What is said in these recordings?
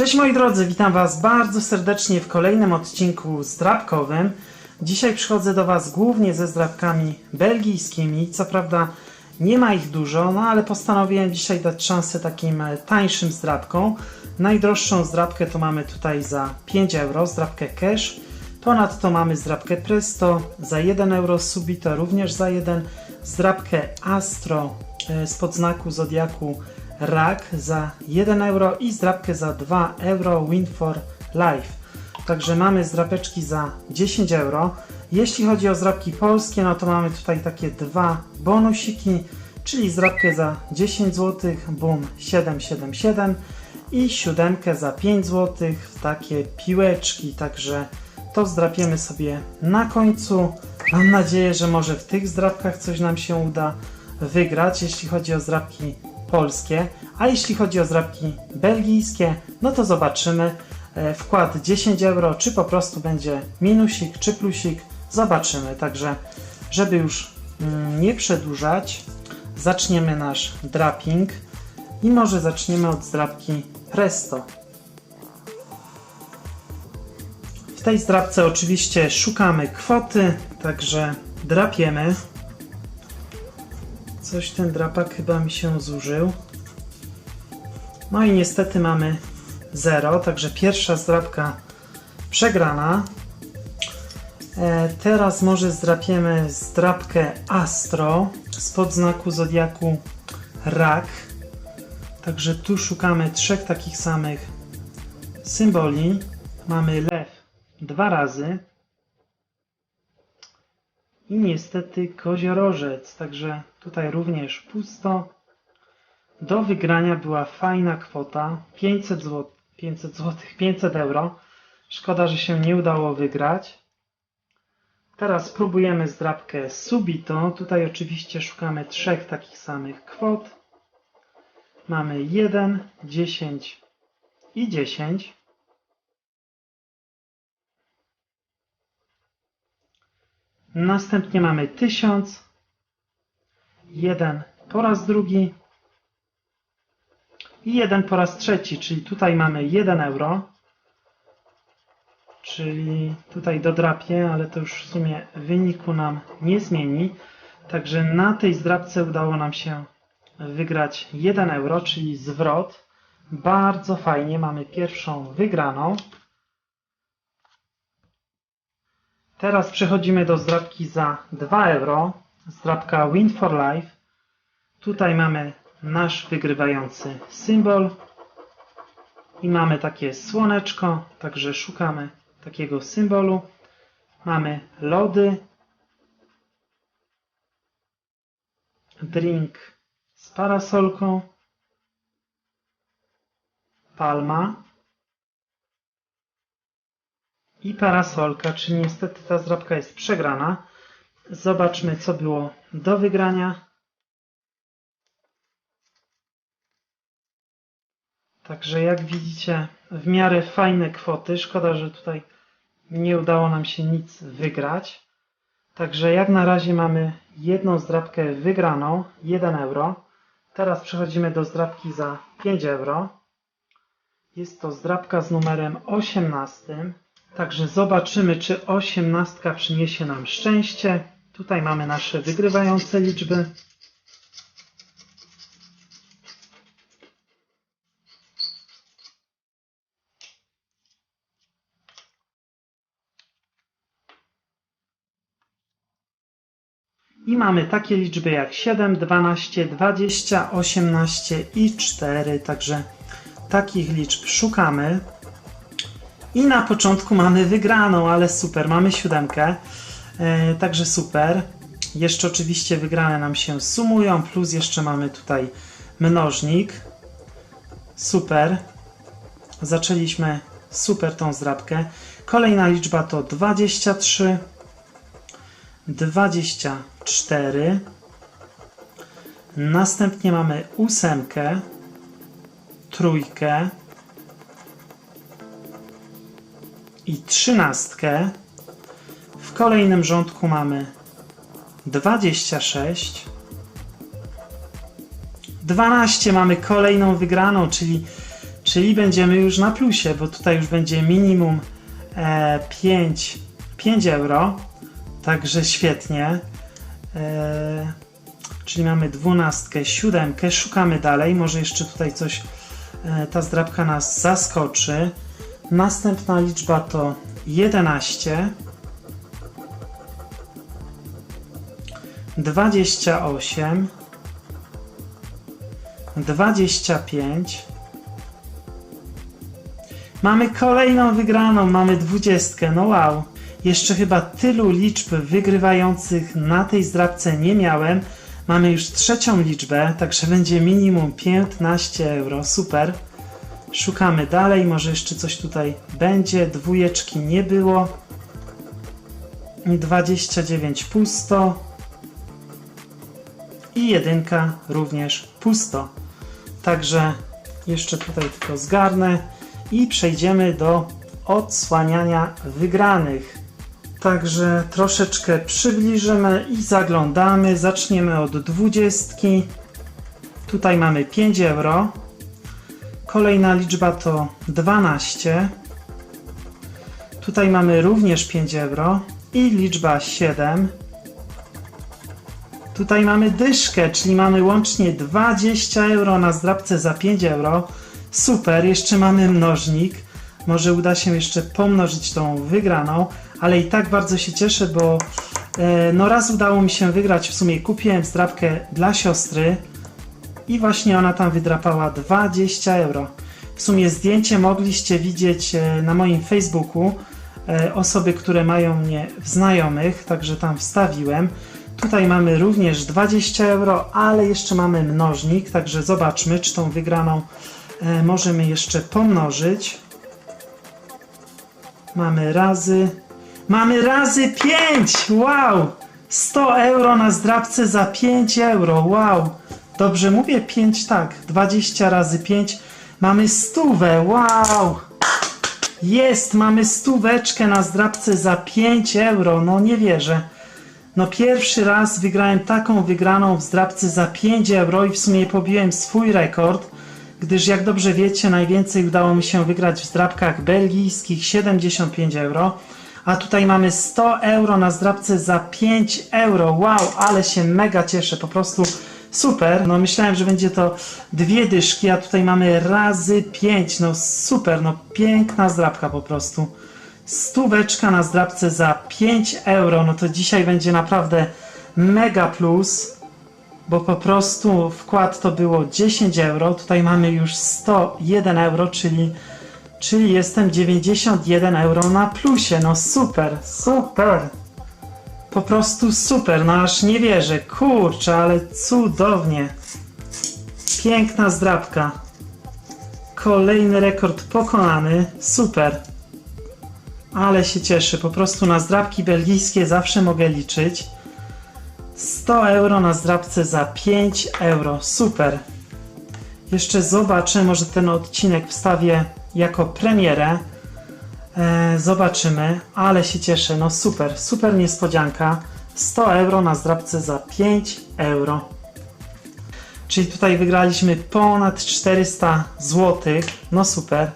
Cześć moi drodzy, witam Was bardzo serdecznie w kolejnym odcinku zdrabkowym. Dzisiaj przychodzę do Was głównie ze zdrabkami belgijskimi. Co prawda nie ma ich dużo, no ale postanowiłem dzisiaj dać szansę takim e, tańszym zdrabkom. Najdroższą zdrabkę to mamy tutaj za 5 euro, zdrabkę cash. Ponadto mamy zdrabkę Presto za 1 euro, Subito również za 1, zdrabkę Astro e, spod znaku Zodiaku Rak za 1 euro i zdrabkę za 2 euro Win for Life. Także mamy zdrapeczki za 10 euro. Jeśli chodzi o zdrabki polskie, no to mamy tutaj takie dwa bonusiki, czyli zdrabkę za 10 zł, boom 777 i siódemkę za 5 zł, takie piłeczki, także to zdrapiemy sobie na końcu. Mam nadzieję, że może w tych zdrabkach coś nam się uda wygrać, jeśli chodzi o zdrabki polskie, a jeśli chodzi o zdrabki belgijskie, no to zobaczymy. E, Wkład 10 euro, czy po prostu będzie minusik, czy plusik, zobaczymy. Także, żeby już mm, nie przedłużać, zaczniemy nasz draping i może zaczniemy od zdrabki Presto. W tej zdrabce oczywiście szukamy kwoty, także drapiemy. Coś ten drapak chyba mi się zużył. No i niestety mamy 0, także pierwsza zdrabka przegrana. E, teraz może zdrapiemy zdrabkę Astro spod znaku Zodiaku Rak. Także tu szukamy trzech takich samych symboli. Mamy lew dwa razy. I niestety koziorożec, także tutaj również pusto. Do wygrania była fajna kwota 500 zł, 500 zł, 500 euro. Szkoda, że się nie udało wygrać. Teraz spróbujemy zdrabkę Subito. Tutaj oczywiście szukamy trzech takich samych kwot. Mamy 1, 10 i 10. Następnie mamy 1000, 1 po raz drugi i 1 po raz trzeci, czyli tutaj mamy 1 euro, czyli tutaj dodrapię, ale to już w sumie wyniku nam nie zmieni. Także na tej zdrabce udało nam się wygrać 1 euro, czyli zwrot. Bardzo fajnie, mamy pierwszą wygraną. Teraz przechodzimy do zdrabki za 2 euro. Zdrabka Win for Life. Tutaj mamy nasz wygrywający symbol. I mamy takie słoneczko, także szukamy takiego symbolu. Mamy lody. Drink z parasolką. Palma i parasolka, czyli niestety ta zdrabka jest przegrana. Zobaczmy, co było do wygrania. Także jak widzicie, w miarę fajne kwoty. Szkoda, że tutaj nie udało nam się nic wygrać. Także jak na razie mamy jedną zdrabkę wygraną, 1 euro. Teraz przechodzimy do zdrabki za 5 euro. Jest to zdrabka z numerem 18. Także zobaczymy, czy osiemnastka przyniesie nam szczęście. Tutaj mamy nasze wygrywające liczby. I mamy takie liczby jak 7, 12, 20, 18 i 4. Także takich liczb szukamy. I na początku mamy wygraną, ale super, mamy siódemkę, e, także super. Jeszcze oczywiście wygrane nam się sumują, plus jeszcze mamy tutaj mnożnik. Super. Zaczęliśmy super tą zdrabkę. Kolejna liczba to 23, 24. Następnie mamy ósemkę, trójkę, i trzynastkę. W kolejnym rządku mamy 26. 12 mamy kolejną wygraną, czyli, Czyli będziemy już na plusie, bo tutaj już będzie minimum e, 5, 5 euro. Także świetnie. E, czyli mamy dwunastkę, siódemkę. Szukamy dalej. Może jeszcze tutaj coś e, ta zdrabka nas zaskoczy. Następna liczba to 11. 28 25 Mamy kolejną wygraną, mamy dwudziestkę, no wow. Jeszcze chyba tylu liczb wygrywających na tej zdrabce nie miałem. Mamy już trzecią liczbę, także będzie minimum 15 euro, super. Szukamy dalej, może jeszcze coś tutaj będzie. Dwójeczki nie było. 29 pusto. I jedynka również pusto. Także jeszcze tutaj tylko zgarnę i przejdziemy do odsłaniania wygranych. Także troszeczkę przybliżymy i zaglądamy. Zaczniemy od 20. Tutaj mamy 5 euro. Kolejna liczba to 12. Tutaj mamy również 5 euro i liczba 7. Tutaj mamy dyszkę, czyli mamy łącznie 20 euro na zdrabce za 5 euro. Super, jeszcze mamy mnożnik. Może uda się jeszcze pomnożyć tą wygraną, ale i tak bardzo się cieszę, bo e, no raz udało mi się wygrać. W sumie kupiłem zdrabkę dla siostry i właśnie ona tam wydrapała 20 euro. W sumie zdjęcie mogliście widzieć e, na moim Facebooku. E, osoby, które mają mnie w znajomych, także tam wstawiłem. Tutaj mamy również 20 euro, ale jeszcze mamy mnożnik, także zobaczmy, czy tą wygraną e, możemy jeszcze pomnożyć. Mamy razy. Mamy razy 5! Wow! 100 euro na zdrabce za 5 euro. Wow! Dobrze mówię 5, tak. 20 razy 5. Mamy stówę. Wow! Jest! Mamy stóweczkę na zdrabce za 5 euro. No nie wierzę. No pierwszy raz wygrałem taką wygraną w zdrabce za 5 euro i w sumie pobiłem swój rekord, gdyż jak dobrze wiecie, najwięcej udało mi się wygrać w zdrabkach belgijskich 75 euro, a tutaj mamy 100 euro na zdrabce za 5 euro. Wow, ale się mega cieszę, po prostu super. No myślałem, że będzie to dwie dyszki, a tutaj mamy razy 5. No super, no piękna zdrabka po prostu stóweczka na zdrabce za 5 euro, no to dzisiaj będzie naprawdę mega plus, bo po prostu wkład to było 10 euro, tutaj mamy już 101 euro, czyli, czyli jestem 91 euro na plusie, no super, super. Po prostu super, no aż nie wierzę, kurczę, ale cudownie. Piękna zdrabka. Kolejny rekord pokonany, super. Ale się cieszę, po prostu na zdrabki belgijskie zawsze mogę liczyć. 100 euro na zdrabce za 5 euro, super. Jeszcze zobaczę, może ten odcinek wstawię jako premierę. E, zobaczymy, ale się cieszę, no super, super niespodzianka. 100 euro na zdrabce za 5 euro. Czyli tutaj wygraliśmy ponad 400 zł, no super.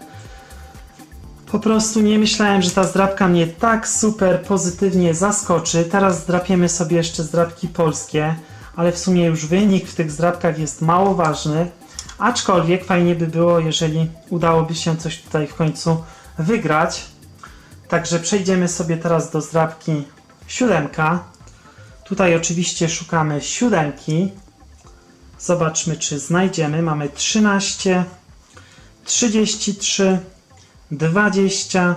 Po prostu nie myślałem, że ta zdrabka mnie tak super pozytywnie zaskoczy. Teraz zdrapiemy sobie jeszcze zdrabki polskie, ale w sumie już wynik w tych zdrabkach jest mało ważny. Aczkolwiek fajnie by było, jeżeli udałoby się coś tutaj w końcu wygrać. Także przejdziemy sobie teraz do zdrabki siódemka. Tutaj oczywiście szukamy siódemki. Zobaczmy, czy znajdziemy. Mamy 13, 33, 20,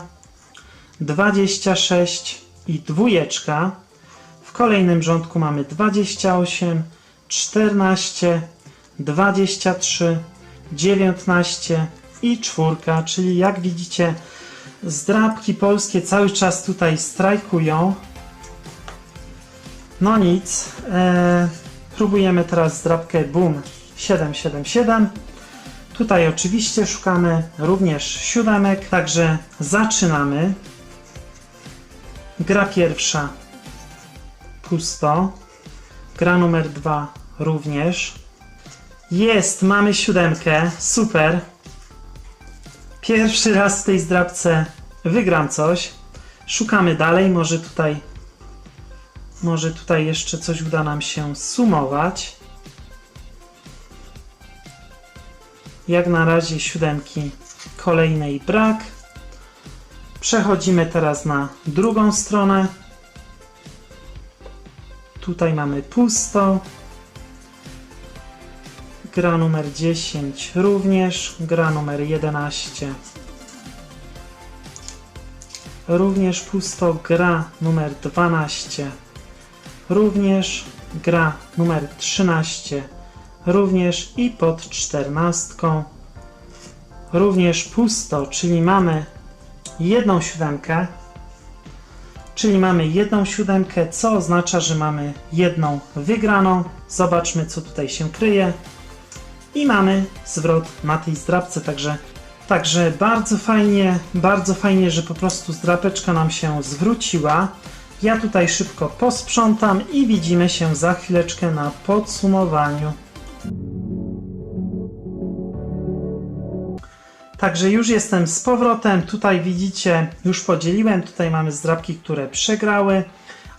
26 i dwójeczka. W kolejnym rządku mamy 28, 14, 23, 19 i czwórka, czyli jak widzicie zdrabki polskie cały czas tutaj strajkują. No nic, e, próbujemy teraz zdrabkę Boom 777. Tutaj oczywiście szukamy również siódemek, także zaczynamy. Gra pierwsza pusto. Gra numer dwa również. Jest, mamy siódemkę, super. Pierwszy raz w tej zdrabce wygram coś. Szukamy dalej, może tutaj może tutaj jeszcze coś uda nam się sumować. Jak na razie siódemki kolejnej brak. Przechodzimy teraz na drugą stronę. Tutaj mamy pusto. Gra numer 10 również. Gra numer 11 również pusto. Gra numer 12 również. Gra numer 13 również i pod 14 również pusto, czyli mamy jedną siódemkę, czyli mamy jedną siódemkę, co oznacza, że mamy jedną wygraną. Zobaczmy, co tutaj się kryje. I mamy zwrot na tej zdrabce, także, także bardzo fajnie, bardzo fajnie, że po prostu zdrapeczka nam się zwróciła. Ja tutaj szybko posprzątam i widzimy się za chwileczkę na podsumowaniu. Także już jestem z powrotem. Tutaj widzicie, już podzieliłem. Tutaj mamy zdrabki, które przegrały,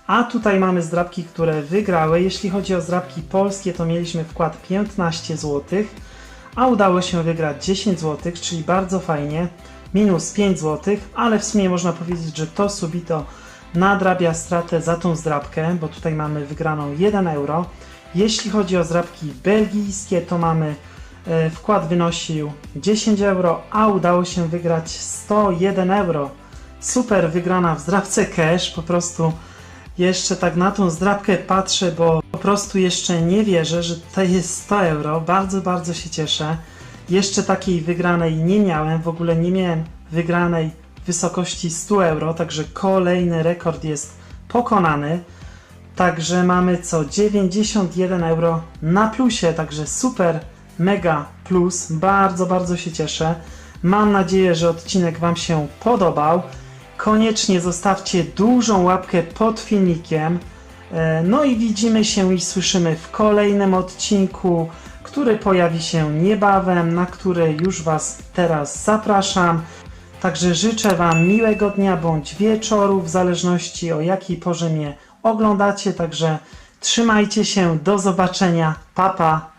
a tutaj mamy zdrabki, które wygrały. Jeśli chodzi o zdrabki polskie, to mieliśmy wkład 15 zł, a udało się wygrać 10 zł, czyli bardzo fajnie. Minus 5 zł, ale w sumie można powiedzieć, że to subito nadrabia stratę za tą zdrabkę, bo tutaj mamy wygraną 1 euro. Jeśli chodzi o zdrabki belgijskie, to mamy e, wkład wynosił 10 euro, a udało się wygrać 101 euro. Super wygrana w zdrabce cash, po prostu jeszcze tak na tą zdrabkę patrzę, bo po prostu jeszcze nie wierzę, że tutaj jest 100 euro. Bardzo, bardzo się cieszę. Jeszcze takiej wygranej nie miałem, w ogóle nie miałem wygranej w wysokości 100 euro, także kolejny rekord jest pokonany. Także mamy co 91 euro na plusie, także super, mega plus. Bardzo, bardzo się cieszę. Mam nadzieję, że odcinek Wam się podobał. Koniecznie zostawcie dużą łapkę pod filmikiem. E, No i widzimy się i słyszymy w kolejnym odcinku, który pojawi się niebawem, na który już Was teraz zapraszam. Także życzę Wam miłego dnia bądź wieczoru, w zależności o jakiej porze mnie oglądacie. Także trzymajcie się, do zobaczenia, papa. Pa.